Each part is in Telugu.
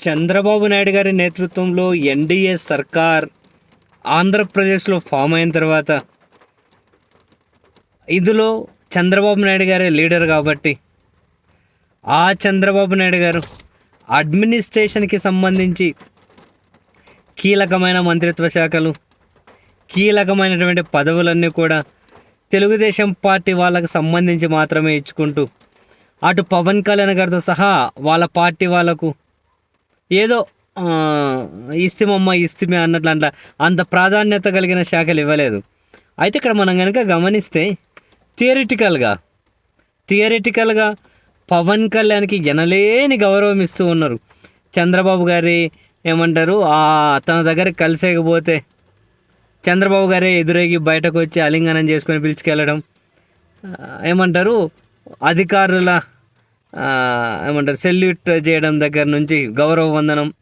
చంద్రబాబు నాయుడు గారి నేతృత్వంలో ఎన్డీఏ సర్కార్ ఆంధ్రప్రదేశ్లో ఫామ్ అయిన తర్వాత ఇందులో చంద్రబాబు నాయుడు గారే లీడర్ కాబట్టి ఆ చంద్రబాబు నాయుడు గారు అడ్మినిస్ట్రేషన్కి సంబంధించి కీలకమైన మంత్రిత్వ శాఖలు కీలకమైనటువంటి పదవులన్నీ కూడా తెలుగుదేశం పార్టీ వాళ్ళకు సంబంధించి మాత్రమే ఇచ్చుకుంటూ అటు పవన్ కళ్యాణ్ గారితో సహా వాళ్ళ పార్టీ వాళ్ళకు ఏదో ఇస్తిమమ్మ ఇస్తిమే అన్నట్లు అంట అంత ప్రాధాన్యత కలిగిన శాఖలు ఇవ్వలేదు. అయితే ఇక్కడ మనం కనుక గమనిస్తే థియరిటికల్గా థియరిటికల్గా పవన్ కళ్యాణ్కి ఎనలేని గౌరవం ఇస్తూ ఉన్నారు. చంద్రబాబు గారి ఏమంటారు తన దగ్గర కలిసేకపోతే చంద్రబాబు గారే ఎదురేగి బయటకు వచ్చి అలింగనం చేసుకొని పిలుచుకెళ్ళడం ఏమంటారు అధికారుల ఏమంటారు సెల్యూట్ చేయడం దగ్గర నుంచి గౌరవ వందనం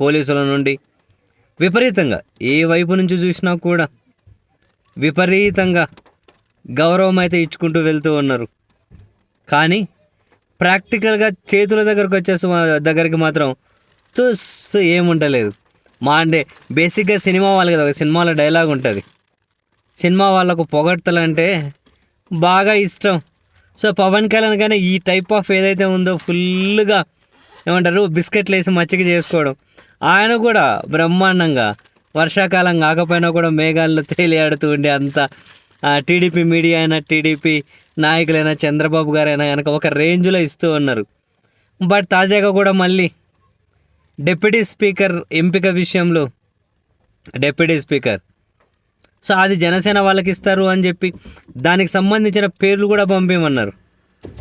పోలీసుల నుండి విపరీతంగా. ఏ వైపు నుంచి చూసినా కూడా విపరీతంగా గౌరవం అయితే ఇచ్చుకుంటూ వెళ్తూ ఉన్నారు. కానీ ప్రాక్టికల్గా చేతుల దగ్గరకు వచ్చేసి మా దగ్గరికి మాత్రం తుస్ ఏముంటలేదు. మా అంటే బేసిక్గా సినిమా వాళ్ళు కదా ఒక సినిమాలో డైలాగ్ ఉంటుంది. సినిమా వాళ్ళకు పొగడ్తలంటే బాగా ఇష్టం. సో పవన్ కళ్యాణ్ కానీ ఈ టైప్ ఆఫ్ ఏదైతే ఉందో ఫుల్గా ఏమంటారు బిస్కెట్లు వేసి మచ్చిక చేసుకోవడం. ఆయన కూడా బ్రహ్మాండంగా వర్షాకాలం కాకపోయినా కూడా మేఘాల్లో తేలియాడుతూ ఉండే అంత టీడీపీ మీడియా అయినా టీడీపీ నాయకులైనా చంద్రబాబు గారైనా కనుక ఒక రేంజ్లో ఇస్తూ ఉన్నారు. బట్ తాజాగా కూడా మళ్ళీ డిప్యూటీ స్పీకర్ ఎంపిక విషయంలో డిప్యూటీ స్పీకర్ సో అది జనసేన వాళ్ళకి ఇస్తారు అని చెప్పి దానికి సంబంధించిన పేర్లు కూడా పంపించమన్నారు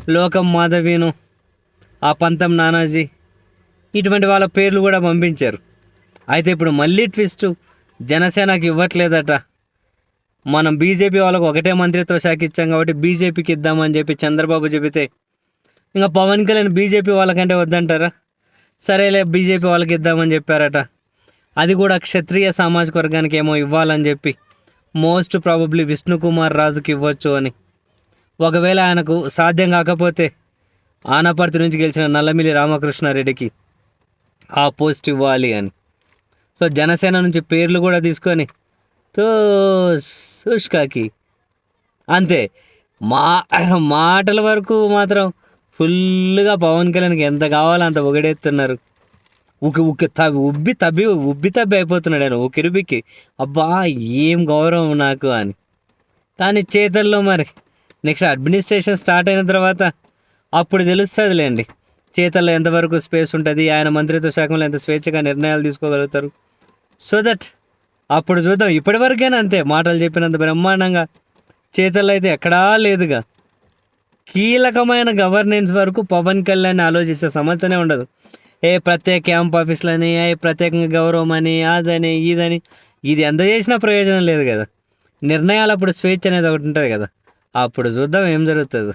లోకం మాధవీను ఆ పంతం నానాజీ ఇటువంటి వాళ్ళ పేర్లు కూడా పంపించారు. అయితే ఇప్పుడు మళ్ళీ ట్విస్ట్ జనసేనకి ఇవ్వట్లేదట. మనం బీజేపీ వాళ్ళకు ఒకటే మంత్రిత్వ శాఖ ఇచ్చాం కాబట్టి బీజేపీకి ఇద్దామని చెప్పి చంద్రబాబు చెబితే ఇంకా పవన్ కళ్యాణ్ బీజేపీ వాళ్ళకంటే వద్దంటారా? సరేలే బీజేపీ వాళ్ళకి ఇద్దామని చెప్పారట. అది కూడా క్షత్రియ సామాజిక వర్గానికి ఏమో ఇవ్వాలని చెప్పి మోస్ట్ ప్రాబబ్లీ విష్ణుకుమార్ రాజుకి ఇవ్వచ్చు అని. ఒకవేళ ఆయనకు సాధ్యం కాకపోతే ఆనపర్తి నుంచి గెలిచిన నల్లమిల్లి రామకృష్ణారెడ్డికి ఆ పోస్ట్ ఇవ్వాలి అని. సో జనసేన నుంచి పేర్లు కూడా తీసుకొని తో సుష్కాకి. అంతే. మా మాటల వరకు మాత్రం ఫుల్గా పవన్ కళ్యాణ్కి ఎంత కావాలో అంత పొగడేస్తున్నారు ఉకి ఉకి తవ్వి ఉబ్బి తబ్బి ఉబ్బి తబ్బి అయిపోతున్నాడు ఆయన ఉకిరిబిక్కి అబ్బా ఏం గౌరవం నాకు అని. కానీ చేతల్లో మరి. నెక్స్ట్ అడ్మినిస్ట్రేషన్ స్టార్ట్ అయిన తర్వాత అప్పుడు తెలుస్తుందిలేండి. చేతల్లో ఎంతవరకు స్పేస్ ఉంటుంది ఆయన మంత్రిత్వ శాఖలో ఎంత స్వేచ్ఛగా నిర్ణయాలు తీసుకోగలుగుతారు. సో దట్ అప్పుడు చూద్దాం. ఇప్పటివరకైనా అంతే మాటలు చెప్పినంత బ్రహ్మాండంగా. చేతల్లో అయితే ఎక్కడా లేదుగా. కీలకమైన గవర్నెన్స్ వరకు పవన్ కళ్యాణ్ ఆలోచిస్తే సమస్యనే ఉండదు. ఏ ప్రత్యేక క్యాంప్ ఆఫీసులని ఏ ప్రత్యేకంగా గౌరవం అని అదని ఇదని ఇది ఎంత చేసినా ప్రయోజనం లేదు కదా. నిర్ణయాలు అప్పుడు స్వేచ్ఛ అనేది ఒకటి ఉంటుంది కదా. అప్పుడు చూద్దాం ఏం జరుగుతుందో.